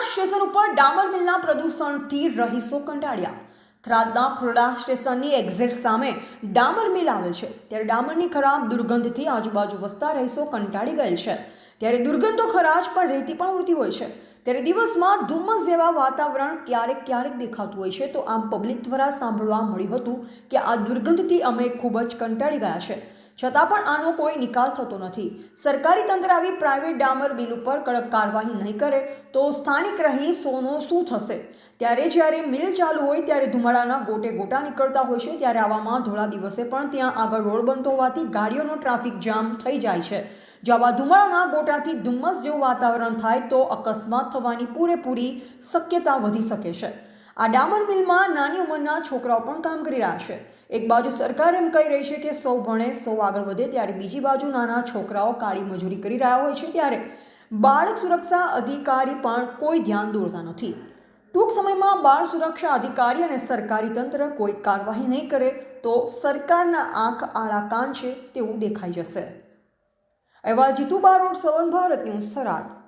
Station ઉપર ડામર મિલના પ્રદૂષણથી રહીશો કંટાળ્યા. થરાદના ખોરડા સ્ટેશનની એક્ઝેટ સામે ડામર મિલ આવેલ છે. ત્યારે ડામરની ખરાબ દુર્ગંધથી આજુબાજુ વસતા રહીશો કંટાળી ગયેલ છે. ત્યારે દુર્ગંધ તો પણ રેતી પણ ઉડતી હોય છે. ત્યારે દિવસમાં ધુમ્મસ જેવા વાતાવરણ ક્યારેક ક્યારેક દેખાતું હોય છે. તો આમ પબ્લિક દ્વારા સાંભળવા મળ્યું હતું કે આ દુર્ગંધથી અમે ખૂબ જ કંટાળી ગયા છે. છતાં પણ આનો કોઈ નિકાલ થતો નથી. સરકારી તંત્ર આવી પ્રાઇવેટ ડામર બિલ ઉપર કડક કાર્યવાહી નહીં કરે તો સ્થાનિક રહીશોનો શું થશે? ત્યારે જ્યારે મિલ ચાલુ હોય ત્યારે ધુમાડાના ગોટે ગોટા નીકળતા હોય છે, ત્યારે આવામાં ધોળા દિવસે પણ ત્યાં આગળ રોડ બનતો હોવાથી ગાડીઓનો ટ્રાફિક જામ થઈ જાય છે. જવા ધુમાડાના ગોટાથી ધુમ્મસ જેવું વાતાવરણ થાય તો અકસ્માત થવાની પૂરેપૂરી શક્યતા વધી શકે છે. આ ડામર મિલમાં નાની ઉંમરના છોકરાઓ પણ કામ કરી રહ્યા છે. એક બાજુ સરકાર એમ કહી રહી છે કે સૌ ભણે, સૌ આગળ વધે ત્યારે બીજી બાજુ નાના છોકરાઓ કાળી મજૂરી કરી રહ્યા હોય છે ત્યારે બાળક સુરક્ષા અધિકારી પણ કોઈ ધ્યાન દોરતા નથી. ટૂંક સમયમાં બાળ સુરક્ષા અધિકારી અને સરકારી તંત્ર કોઈ કાર્યવાહી નહીં કરે તો સરકારના આંખ આળા કાન છે તેવું દેખાઈ જશે. એવા જીતુ બારોટ, સવન ભારત ન્યૂઝ, થરાદ.